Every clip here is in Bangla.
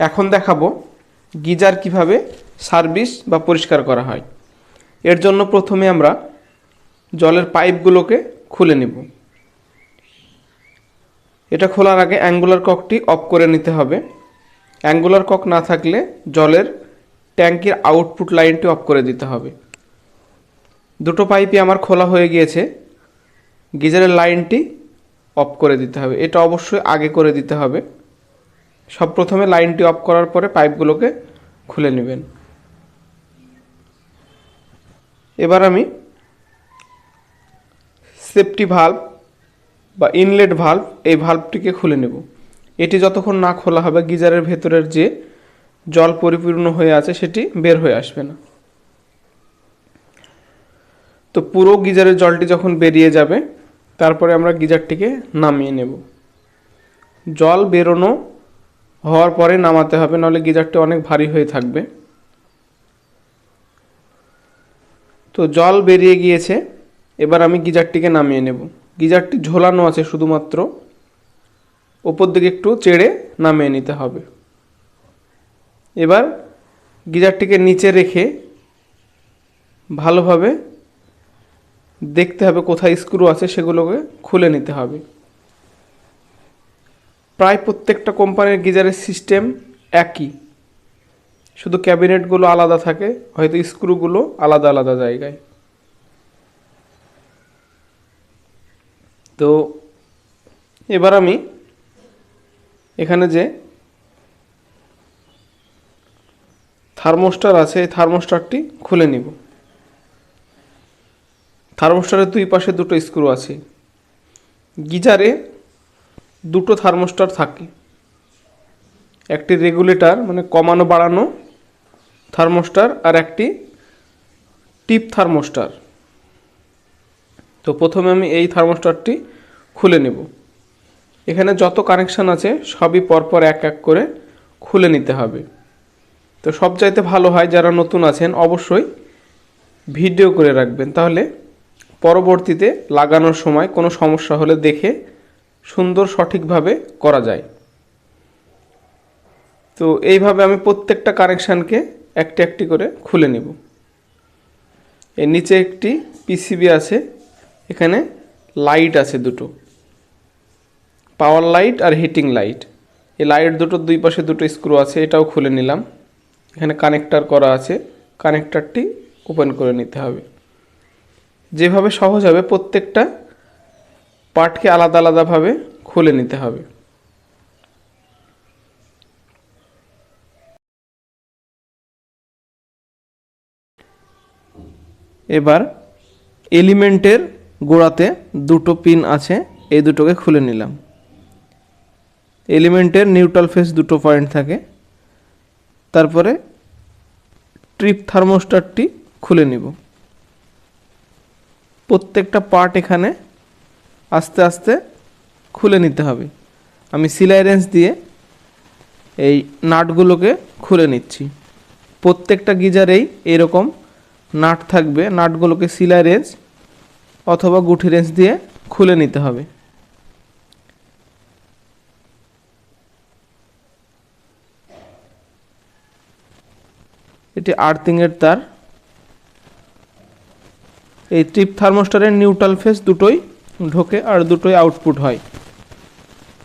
এখন দেখাবো গিজার কীভাবে সার্ভিস বা পরিষ্কার করা হয়। এর জন্য প্রথমে আমরা জলের পাইপগুলোকে খুলে নেব। এটা খোলার আগে অ্যাঙ্গুলার ককটি অফ করে নিতে হবে। অ্যাঙ্গুলার কক না থাকলে জলের ট্যাঙ্কির আউটপুট লাইনটি অফ করে দিতে হবে। দুটো পাইপই আমার খোলা হয়ে গিয়েছে। গিজারের লাইনটি অফ করে দিতে হবে। এটা অবশ্যই আগে করে দিতে হবে। সব প্রথমে লাইনটি অফ করার পরে পাইপগুলোকে খুলে নেবেন। এবার আমি সেফটি ভাল্ব বা ইনলেট ভাল্ব এই ভাল্বটিকে খুলে নেব। এটি যতক্ষণ না খোলা হবে, গিজারের ভেতরের যে জল পরিপূর্ণ হয়ে আছে সেটি বের হয়ে আসবে না। তো পুরো গিজারের জলটি যখন বেরিয়ে যাবে, তারপরে আমরা গিজারটিকে নামিয়ে নেব। জল বেরোনো হওয়ার পরে নামাতে হবে, নাহলে গিজারটি অনেক ভারী হয়ে থাকবে। তো জল বেরিয়ে গিয়েছে, এবার আমি গিজারটিকে নামিয়ে নেব। গিজারটি ঝোলানো আছে শুধুমাত্র, ওপর দিকে একটু চেড়ে নামিয়ে নিতে হবে। এবার গিজারটিকে নিচে রেখে ভালোভাবে দেখতে হবে কোথায় স্ক্রু আছে সেগুলোকে খুলে নিতে হবে। প্রায় প্রত্যেকটা কোম্পানির গিজারের সিস্টেম একই। শুধু ক্যাবিনেটগুলো আলাদা থাকে, হয়তো স্ক্রুগুলো আলাদা আলাদা জায়গায়। তো এবার আমি এখানে যে থার্মোস্টার আছে, এই থার্মোস্টারটি খুলে নিব। থার্মোস্টারের দুই পাশে দুটো স্ক্রু আছে। গিজারে দুটো থার্মোস্টার থাকে। একটি রেগুলেটর মানে কমানো বাড়ানো থার্মোস্টার, আর একটি টিপ থার্মোস্টার। তো প্রথমে আমি এই থার্মোস্টারটি খুলে নেব। এখানে যত কানেকশান আছে, সবই পরপর এক এক করে খুলে নিতে হবে। তো সব চাইতে ভালো হয় যারা নতুন আছেন, অবশ্যই ভিডিও করে রাখবেন। তাহলে পরবর্তীতে লাগানোর সময় কোনো সমস্যা হলে দেখে সুন্দর সঠিকভাবে করা যায়। তো এইভাবে আমি প্রত্যেকটা কানেকশানকে একটি একটি করে খুলে নেব। এর নিচে একটি পিসিবি আছে, এখানে লাইট আছে দুটো। পাওয়ার লাইট আর হিটিং লাইট। এই লাইট দুটোর দুই পাশে দুটো স্ক্রু আছে, এটাও খুলে নিলাম। এখানে কানেক্টার করা আছে, কানেক্টারটি ওপেন করে নিতে হবে। যেভাবে সহজ হবে প্রত্যেকটা পার্টকে আলাদা আলাদাভাবে খুলে নিতে হবে। এবার এলিমেন্টের গোড়াতে দুটো পিন আছে, এই দুটোকে খুলে নিলাম। এলিমেন্টের নিউট্রাল ফেস দুটো পয়েন্ট থাকে। তারপরে ট্রিপ থার্মোস্টারটি খুলে নিব। প্রত্যেকটা পার্ট এখানে আস্তে আস্তে খুলে নিতে হবে। আমি সিলাই রেঞ্জ দিয়ে এই নাটগুলোকে খুলে নিচ্ছি। প্রত্যেকটা গিজারেই এরকম নাট থাকবে। নাটগুলোকে সিলাই রেঞ্জ অথবা গুঠি রেঞ্জ দিয়ে খুলে নিতে হবে। এটি আর্থিংয়ের তার। এই ট্রিপ থার্মোস্টারের নিউট্রাল ফেস দুটোই ঢোকে আর দুটোই আউটপুট হয়।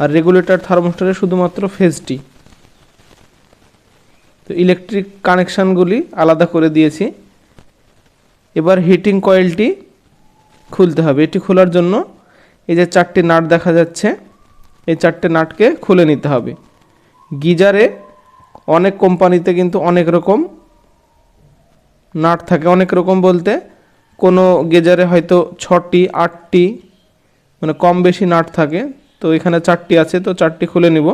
আর রেগুলেটর থার্মোস্টারে শুধুমাত্র ফেজটি তো ইলেকট্রিক কানেকশানগুলি আলাদা করে দিয়েছি। এবার হিটিং কয়েলটি খুলতে হবে। এটি খোলার জন্য এই যে চারটি নাট দেখা যাচ্ছে, এই চারটে নাটকে খুলে নিতে হবে। গিজারে অনেক কোম্পানিতে কিন্তু অনেক রকম নাট থাকে। অনেক রকম বলতে কোনো গেজারে হয়তো ছটি, আটটি মানে কম বেশি নাট থাকে। তো এখানে চারটি আছে, তো চারটি খুলে নিব।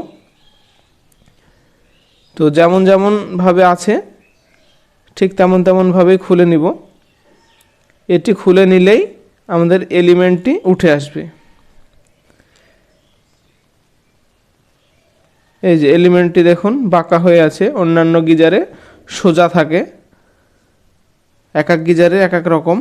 তো যেমন যেমনভাবে আছে, ঠিক তেমন তেমনভাবেই খুলে নিব। এটি খুলে নিলেই আমাদের এলিমেন্টটি উঠে আসবে। এই যে এলিমেন্টটি দেখুন, বাঁকা হয়ে আছে। অন্যান্য গিজারে সোজা থাকে। এক এক গিজারে এক এক রকম।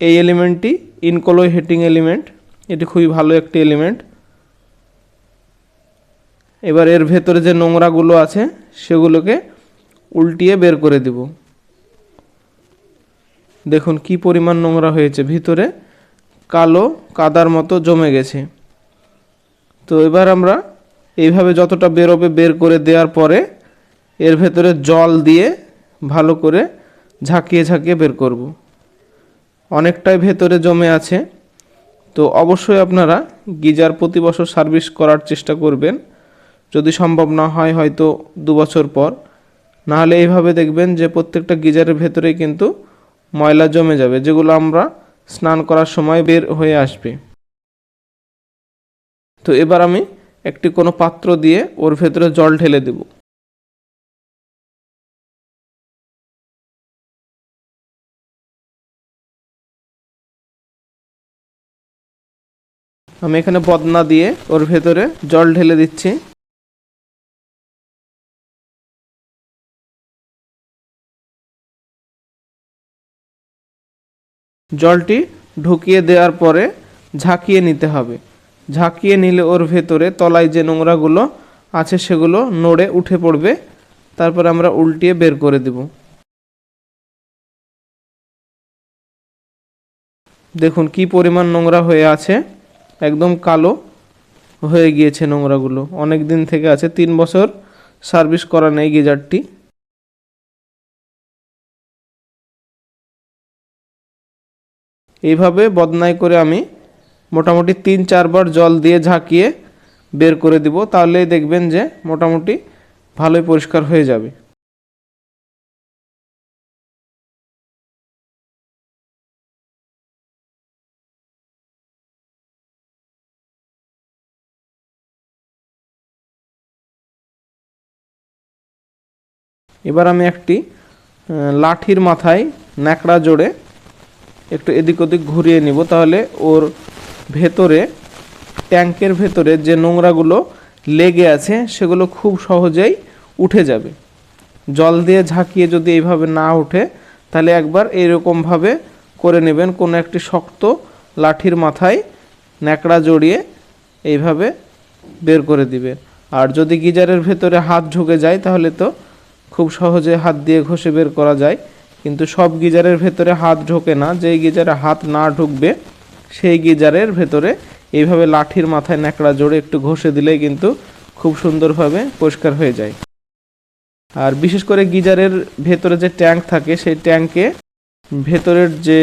এই এলিমেন্টটি ইনকোলো হেটিং এলিমেন্ট এটি খুবই ভালো একটি এলিমেন্ট এবার এর ভেতরে যে নোংরাগুলো আছে, সেগুলোকে উল্টিয়ে বের করে দিব। দেখুন কি পরিমাণ নোংরা হয়েছে, ভিতরে কালো কাদার মতো জমে গেছে। তো এবার আমরা এইভাবে যতটা বেরোবে বের করে দেওয়ার পরে এর ভেতরে জল দিয়ে ভালো করে ঝাঁকিয়ে ঝাঁকিয়ে বের করব। অনেকটাই ভেতরে জমে আছে। তো অবশ্যই আপনারা গিজার প্রতি বছর সার্ভিস করার চেষ্টা করবেন। যদি সম্ভব না হয় হয়তো দু বছর পর। নাহলে এইভাবে দেখবেন যে প্রত্যেকটা গিজারের ভেতরেই কিন্তু ময়লা জমে যাবে, যেগুলো আমরা স্নান করার সময় বের হয়ে আসবে। তো এবার আমি একটি কোনো পাত্র দিয়ে ওর ভেতরে জল ঢেলে দেব। আমি এখানে বদনা দিয়ে ওর ভেতরে জল ঢেলে দিচ্ছি। জলটি ঢুকিয়ে দেওয়ার পরে ঝাঁকিয়ে নিতে হবে। ঝাঁকিয়ে নিলে ওর ভেতরে তলায় যে নোংরাগুলো আছে সেগুলো নড়ে উঠে পড়বে। তারপর আমরা উল্টিয়ে বের করে দেব। দেখুন কি পরিমাণ নোংরা হয়ে আছে। একদম কালো হয়ে গিয়েছে নোংরাগুলো। অনেক দিন থেকে আছে, তিন বছর সার্ভিস করা নেই গিজারটি। এইভাবে বদনাই করে আমি মোটামুটি তিন চারবার জল দিয়ে ঝাঁকিয়ে বের করে দিব, তাহলেই দেখবেন যে মোটামুটি ভালোই পরিষ্কার হয়ে যাবে। এবার আমি একটি লাঠির মাথায় ন্যাকড়া জোড়ে একটু এদিক ওদিক ঘুরিয়ে নিব। তাহলে ওর ভেতরে, ট্যাঙ্কের ভেতরে যে নোংরাগুলো লেগে আছে, সেগুলো খুব সহজেই উঠে যাবে। জল দিয়ে ঝাঁকিয়ে যদি এইভাবে না ওঠে, তাহলে একবার এইরকমভাবে করে নেবেন। কোনো একটি শক্ত লাঠির মাথায় ন্যাকড়া জড়িয়ে এইভাবে বের করে দিবেন আর যদি গিজারের ভেতরে হাত ঢুকে যায়, তাহলে তো খুব সহজে হাত দিয়ে ঘষে বের করা যায়, কিন্তু সব গিজারের ভেতরে হাত ঢোকে না। যেই গিজারে হাত না ঢুকবে, সেই গিজারের ভেতরে এইভাবে লাঠির মাথায় ন্যাকড়া জোড়ে একটু ঘষে দিলেই কিন্তু খুব সুন্দরভাবে পরিষ্কার হয়ে যায়। আর বিশেষ করে গিজারের ভেতরে যে ট্যাঙ্ক থাকে, সেই ট্যাঙ্কে ভেতরের যে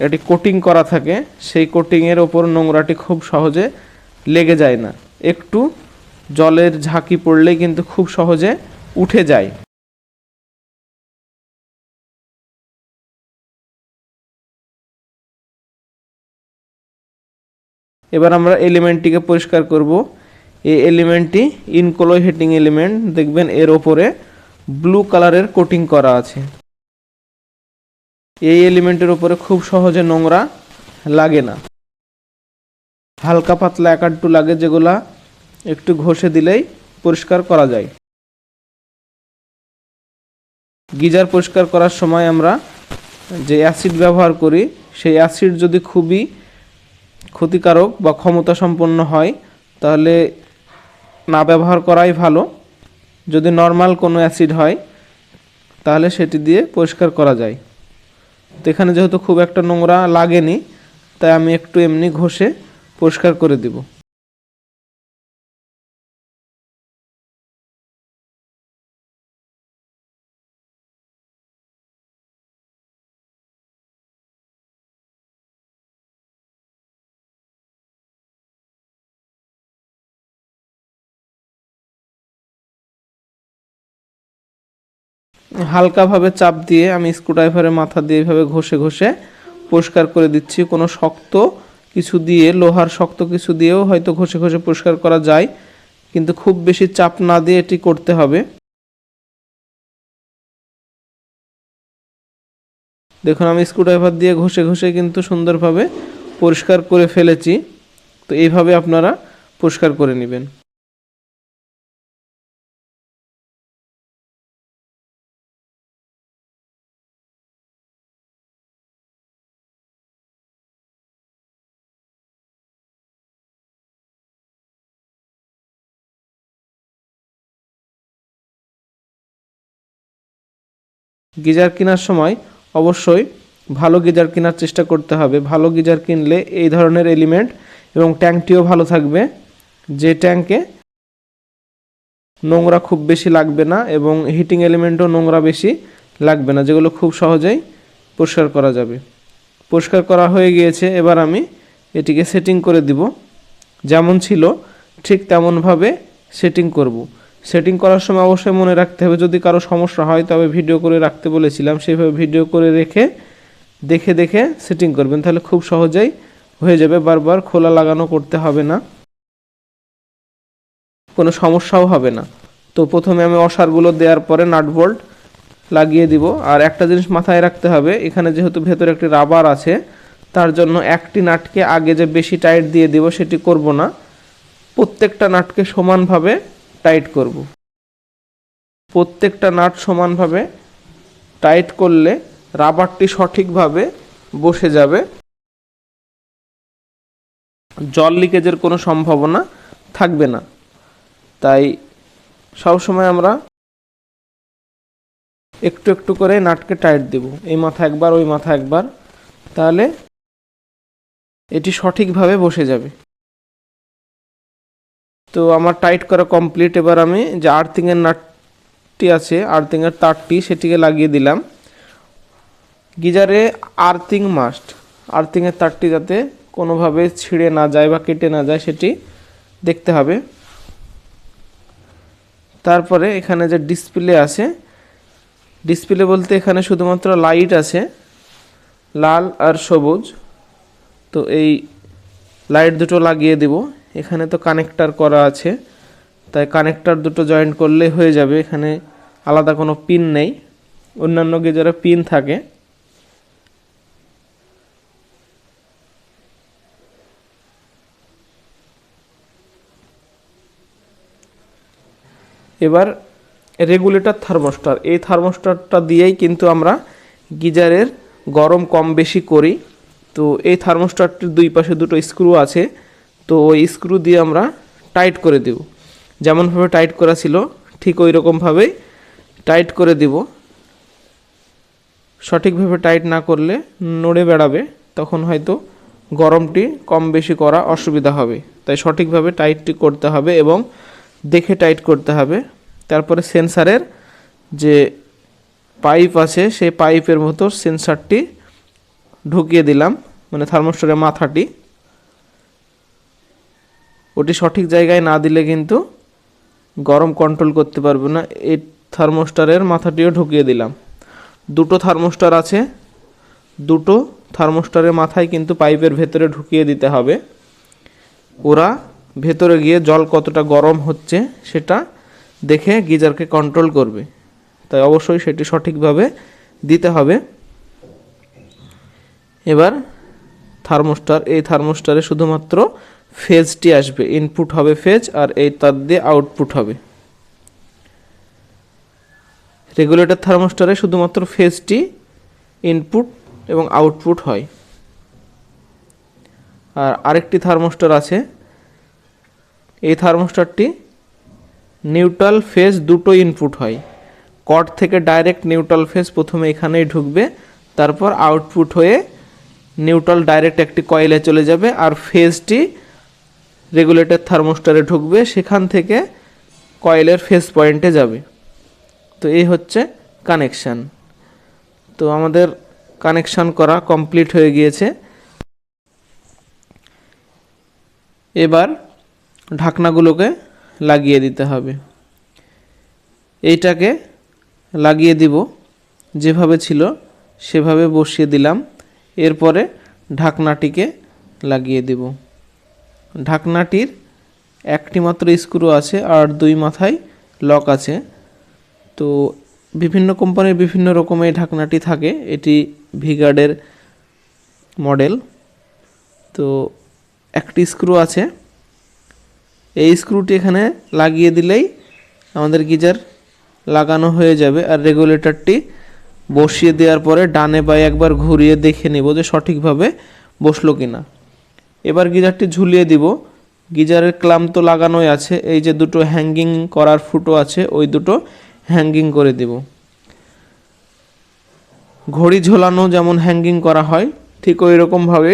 একটি কোটিং করা থাকে, সেই কোটিংয়ের ওপর নোংরাটি খুব সহজে লেগে যায় না। একটু জলের ঝাঁকি পড়লেই কিন্তু খুব সহজে উঠে যায়। এবার আমরা এলিমেন্টটিকে পরিষ্কার করব। এই এলিমেন্টটি ইনকোলো হিটিং এলিমেন্ট দেখবেন এর ওপরে ব্লু কালারের কোটিং করা আছে। এই এলিমেন্টের উপরে খুব সহজে নোংরা লাগে না। হালকা পাতলা একাড্ডু লাগে যেগুলা একটু ঘষে দিলেই পরিষ্কার করা যায়। গিজার পরিষ্কার করার সময় আমরা যে অ্যাসিড ব্যবহার করি, সেই অ্যাসিড যদি খুবই ক্ষতিকারক বা ক্ষমতা সম্পন্ন হয়, তাহলে না ব্যবহার করাই ভালো। যদি নর্মাল কোনো অ্যাসিড হয়, তাহলে সেটি দিয়ে পরিষ্কার করা যায়। তো এখানে যেহেতু খুব একটা নোংরা লাগেনি, তাই আমি একটু এমনি ঘষে পরিষ্কার করে দিব। হালকাভাবে চাপ দিয়ে আমি স্ক্রুড্রাইভারের মাথা দিয়ে এভাবে ঘষে ঘষে পরিষ্কার করে দিচ্ছি। কোনো শক্ত কিছু দিয়ে, লোহার শক্ত কিছু দিয়েও হয়তো ঘষে ঘষে পরিষ্কার করা যায়, কিন্তু খুব বেশি চাপ না দিয়ে এটি করতে হবে। দেখুন, আমি স্ক্রুড্রাইভার দিয়ে ঘষে ঘষে কিন্তু সুন্দরভাবে পরিষ্কার করে ফেলেছি। তো এইভাবে আপনারা পরিষ্কার করে নেবেন। গিজার কেনার সময় অবশ্যই ভালো গিজার কেনার চেষ্টা করতে হবে। ভালো গিজার কিনলে এই ধরনের এলিমেন্ট এবং ট্যাঙ্কটিও ভালো থাকবে। যে ট্যাঙ্কে নোংরা খুব বেশি লাগবে না এবং হিটিং এলিমেন্টও নোংরা বেশি লাগবে না, যেগুলো খুব সহজেই পরিষ্কার করা যাবে। পরিষ্কার করা হয়ে গিয়েছে, এবার আমি এটিকে সেটিং করে দিব। যেমন ছিল, ঠিক তেমনভাবে সেটিং করব। সেটিং করার সময় অবশ্যই মনে রাখতে হবে। যদি কারও সমস্যা হয়, তবে ভিডিও করে রাখতে বলেছিলাম। সেইভাবে ভিডিও করে রেখে, দেখে দেখে সেটিং করবেন। তাহলে খুব সহজেই হয়ে যাবে। বারবার খোলা লাগানো করতে হবে না। কোনো সমস্যাও হবে না। তো প্রথমে আমি অসারগুলো দেওয়ার পরে নাট বোল্ট লাগিয়ে দিব। আর একটা জিনিস মাথায় রাখতে হবে, এখানে যেহেতু ভেতরে একটি রাবার আছে, তার জন্য একটি নাটকে আগে যে বেশি টাইট দিয়ে দিব, সেটি করব না। প্রত্যেকটা নাটকে সমানভাবে টাইট করব। প্রত্যেকটা নাট সমানভাবে টাইট করলে রাবারটি সঠিকভাবে বসে যাবে। জল লিকেজের কোনো সম্ভাবনা থাকবে না। তাই সবসময় আমরা একটু একটু করে নাটকে টাইট দেব। এই মাথা একবার, ওই মাথা একবার। তাহলে এটি সঠিকভাবে বসে যাবে। তো আমার টাইট করা কমপ্লিট এবার আমি যে আর্থিংয়ের নাটটি আছে আর্থিংয়ের তারটি, সেটিকে লাগিয়ে দিলাম। গিজারে আর্থিং মাস্ট আর্থিংয়ের তারটি যাতে কোনোভাবে ছিঁড়ে না যায় বা কেটে না যায়, সেটি দেখতে হবে। তারপরে এখানে যে ডিসপ্লে আছে ডিসপ্লে বলতে এখানে শুধুমাত্র লাইট আছে, লাল আর সবুজ। তো এই লাইট দুটো লাগিয়ে দেব। এখানে তো কানেক্টার করা আছে। তাই কানেক্টার দুটো জয়েন্ট করলে হয়ে যাবে। এখানে আলাদা কোনো পিন নেই। অন্যান্য গেজারে পিন থাকে। এবার রেগুলেটর থার্মোস্টার এই থার্মোস্টারটা দিয়েই কিন্তু আমরা গিজারের গরম কম বেশি করি। তো এই থার্মোস্টারটির দুই পাশে দুটো স্ক্রু আছে। তো ওই স্ক্রু দিয়ে আমরা টাইট করে দেব। যেমনভাবে টাইট করা ছিল, ঠিক ওই রকমভাবেই টাইট করে দিব। সঠিকভাবে টাইট না করলে নড়ে বেড়াবে, তখন হয়তো গরমটি কম বেশি করা অসুবিধা হবে। তাই সঠিকভাবে টাইটটি করতে হবে এবং দেখে টাইট করতে হবে। তারপরে সেন্সারের যে পাইপ আছে, সেই পাইপের মতো সেন্সারটি ঢুকিয়ে দিলাম মানে থার্মোস্টারের মাথাটি। ওটি সঠিক জায়গায় না দিলে কিন্তু গরম কন্ট্রোল করতে পারবে না। এই থার্মোস্টারের মাথাটিও ঢুকিয়ে দিলাম। দুটো থার্মোস্টার আছে। দুটো থার্মোস্টারের মাথায় কিন্তু পাইপের ভেতরে ঢুকিয়ে দিতে হবে। ওরা ভেতরে গিয়ে জল কতটা গরম হচ্ছে সেটা দেখে গিজারকে কন্ট্রোল করবে। তাই অবশ্যই সেটি সঠিকভাবে দিতে হবে। এবার থার্মোস্টার এই থার্মোস্টারে শুধুমাত্র ফেজটি আসবে ইনপুট হবে ফেজ আর এই তার দিয়ে আউটপুট হবে। রেগুলেটর থার্মোস্টারে শুধুমাত্র ফেজটি ইনপুট এবং আউটপুট হয়। আর আরেকটি থার্মোস্টার আছে, এই থার্মোস্টারটি নিউট্রাল ফেজ দুটো ইনপুট হয়। কট থেকে ডাইরেক্ট নিউট্রাল ফেজ প্রথমে এখানেই ঢুকবে, তারপর আউটপুট হয়ে নিউট্রাল ডাইরেক্ট একটি কয়েলে চলে যাবে আর ফেজটি রেগুলেটর থার্মোস্টারে ঢুকবে, সেখান থেকে কয়েলের ফেজ পয়েন্টে যাবে। তো এই হচ্ছে কানেকশান তো আমাদের কানেকশান করা কমপ্লিট হয়ে গিয়েছে। এবার ঢাকনাগুলোকে লাগিয়ে দিতে হবে। এইটাকে লাগিয়ে দিব, যেভাবে ছিল সেভাবে বসিয়ে দিলাম। এরপরে ঢাকনাটিকে লাগিয়ে দিব। ঢাকনাটির একটি মাত্র স্ক্রু আছে আর দুই মাথায় লক আছে। তো বিভিন্ন কোম্পানির বিভিন্ন রকমের ঢাকনাটি থাকে। এটি ভিগার্ডের মডেল। তো একটি স্ক্রু আছে। এই স্ক্রুটি এখানে লাগিয়ে দিলেই আমাদের গিজার লাগানো হয়ে যাবে আর রেগুলেটরটি বসিয়ে দেওয়ার পরে ডানে বায়ে একবার ঘুরিয়ে দেখে নেব যে সঠিকভাবে বসল কি না এবার গিজারটি ঝুলিয়ে দিব। গিজারের ক্লাম তো লাগানোই আছে। এই যে দুটো হ্যাঙ্গিং করার ফুটো আছে, ওই দুটো হ্যাঙ্গিং করে দিব। ঘড়ি ঝোলানো যেমন হ্যাঙ্গিং করা হয়, ঠিক ওই রকমভাবে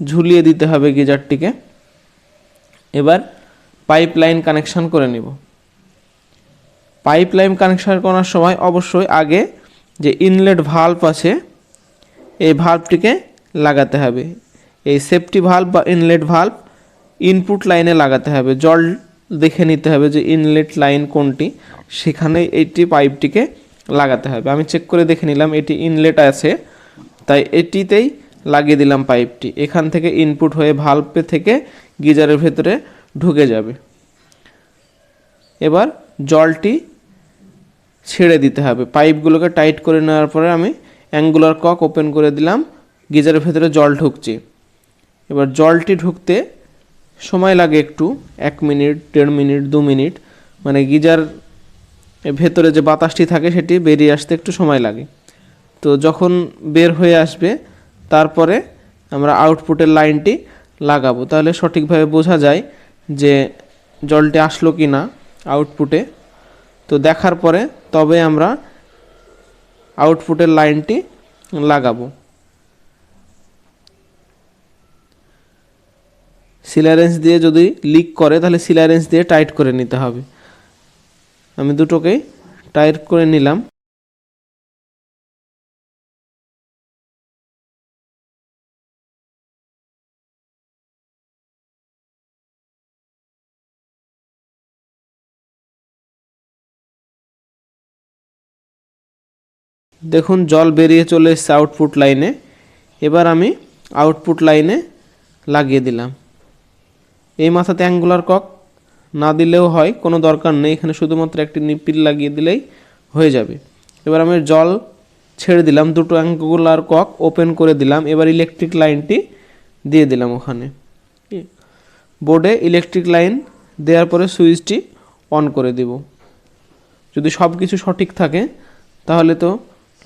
ঝুলিয়ে দিতে হবে গিজারটিকে। এবার পাইপ লাইন কানেকশান করে নিব। পাইপ লাইন কানেকশান করার সময় অবশ্যই আগে যে ইনলেট ভাল্ব আছে, এই ভাল্বটিকে লাগাতে হবে। এই সেফটি ভাল্ব বা ইনলেট ভাল্ব ইনপুট লাইনে লাগাতে হবে। জল দেখে নিতে হবে যে ইনলেট লাইন কোনটি। সেখানে এইটি পাইপটিকে লাগাতে হবে। আমি চেক করে দেখে নিলাম, এটি ইনলেট আছে, তাই এটিতেই লাগিয়ে দিলাম পাইপটি এখান থেকে ইনপুট হয়ে ভাল্বে থেকে গিজারের ভেতরে ঢুকে যাবে। এবার জলটি ছেড়ে দিতে হবে। পাইপগুলোকে টাইট করে নেওয়ার পরে আমি অ্যাঙ্গুলার কক ওপেন করে দিলাম, গিজারের ভেতরে জল ঢুকছে। এবার জলটি ঢুকতে সময় লাগে একটু, এক মিনিট, দেড় মিনিট, দু মিনিট মানে গিজার ভেতরে যে বাতাসটি থাকে সেটি বেরিয়ে আসতে একটু সময় লাগে। তো যখন বের হয়ে আসবে, তারপরে আমরা আউটপুটের লাইনটি লাগাবো। তাহলে সঠিকভাবে বোঝা যায় যে জলটি আসলো কি না আউটপুটে। তো দেখার পরে তবে আমরা আউটপুটের লাইনটি লাগাবো। সিলারেন্স দিয়ে যদি লিক করে, তাহলে সিলারেন্স দিয়ে টাইট করে নিতে হবে। আমি দুটোকেই টাইট করে নিলাম। দেখুন, জল বেরিয়ে চলে এসছে আউটপুট লাইনে এবার আমি আউটপুট লাইনে লাগিয়ে দিলাম। এই মাথাতে অ্যাঙ্গুলার কক না দিলেও হয়, কোনো দরকার নেই। এখানে শুধুমাত্র একটি নিপিল লাগিয়ে দিলেই হয়ে যাবে। এবার আমি জল ছেড়ে দিলাম, দুটো অ্যাঙ্গুলার কক ওপেন করে দিলাম। এবার ইলেকট্রিক লাইনটি দিয়ে দিলাম ওখানে। বোর্ডে ইলেকট্রিক লাইন দেওয়ার পরে সুইচটি অন করে দিব। যদি সব কিছু সঠিক থাকে, তাহলে তো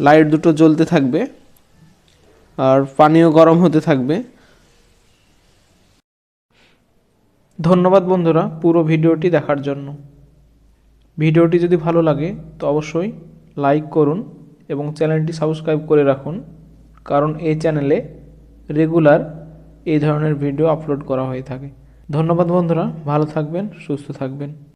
লাইট দুটো জ্বলতে থাকবে আর পানীয় গরম হতে থাকবে। ধন্যবাদ বন্ধুরা পুরো ভিডিওটি দেখার জন্য। ভিডিওটি যদি ভালো লাগে তো অবশ্যই লাইক করুন এবং চ্যানেলটি সাবস্ক্রাইব করে রাখুন, কারণ এই চ্যানেলে রেগুলার এই ধরনের ভিডিও আপলোড করা হয়ে থাকে। ধন্যবাদ বন্ধুরা, ভালো থাকবেন, সুস্থ থাকবেন।